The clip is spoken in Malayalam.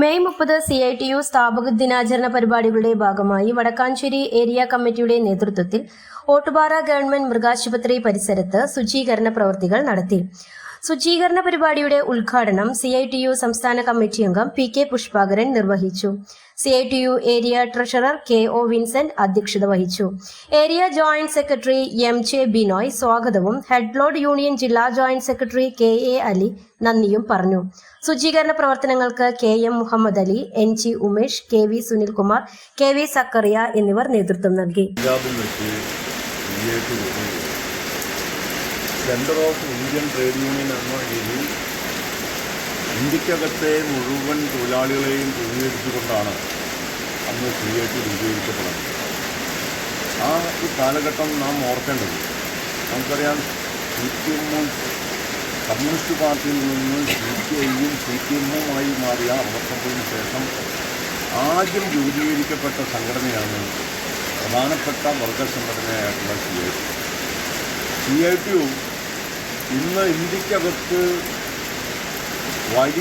മെയ് മുപ്പത് സി ഐ ടി യു സ്ഥാപക ദിനാചരണ പരിപാടികളുടെ ഭാഗമായി വടക്കാഞ്ചേരി ഏരിയ കമ്മിറ്റിയുടെ നേതൃത്വത്തിൽ ഓട്ടുപാറ ഗവൺമെന്റ് മൃഗാശുപത്രി പരിസരത്ത് ശുചീകരണ പ്രവൃത്തികൾ നടത്തി. ശുചീകരണ പരിപാടിയുടെ ഉദ്ഘാടനം സി ഐ ടി യു സംസ്ഥാന കമ്മിറ്റി അംഗം പി കെ പുഷ്പാകരൻ നിർവഹിച്ചു. C I T U area treasurer K O Vincent അധ്യക്ഷത വഹിച്ചു. Area joint secretary M J Binoy സ്വാഗതവും ഹെഡ്ലോഡ് യൂണിയൻ ജില്ലാ joint secretary K A Ali നന്ദിയും പറഞ്ഞു. ശുചീകരണ പ്രവർത്തനങ്ങൾക്ക് K M Muhammad Ali N G Umesh K V Sunilkumar K V Sakkariya എന്നിവർ നേതൃത്വം നൽകി. Centre of Indian trade union എന്ന ഇന്ത്യക്കകത്തെ മുഴുവൻ തൊഴിലാളികളെയും പ്രതിനിധീകരിച്ചുകൊണ്ടാണ് അന്ന് സി രൂപീകരിക്കപ്പെടുന്നത്. ആ ഒരു കാലഘട്ടം നാം ഓർക്കേണ്ടത് നമുക്കറിയാം സി പി എമ്മും കമ്മ്യൂണിസ്റ്റ് പാർട്ടിയിൽ നിന്ന് സി പി ഐയും സി പി എമ്മുമായി മാറിയ അറുപത്തൊമ്പതിന് ശേഷം ആദ്യം രൂപീകരിക്കപ്പെട്ട സംഘടനയാണ് പ്രധാനപ്പെട്ട വർഗ സംഘടനയായിട്ടുള്ള C I T C I T ഇന്ന് ഇന്ത്യക്കകത്ത് വലിയ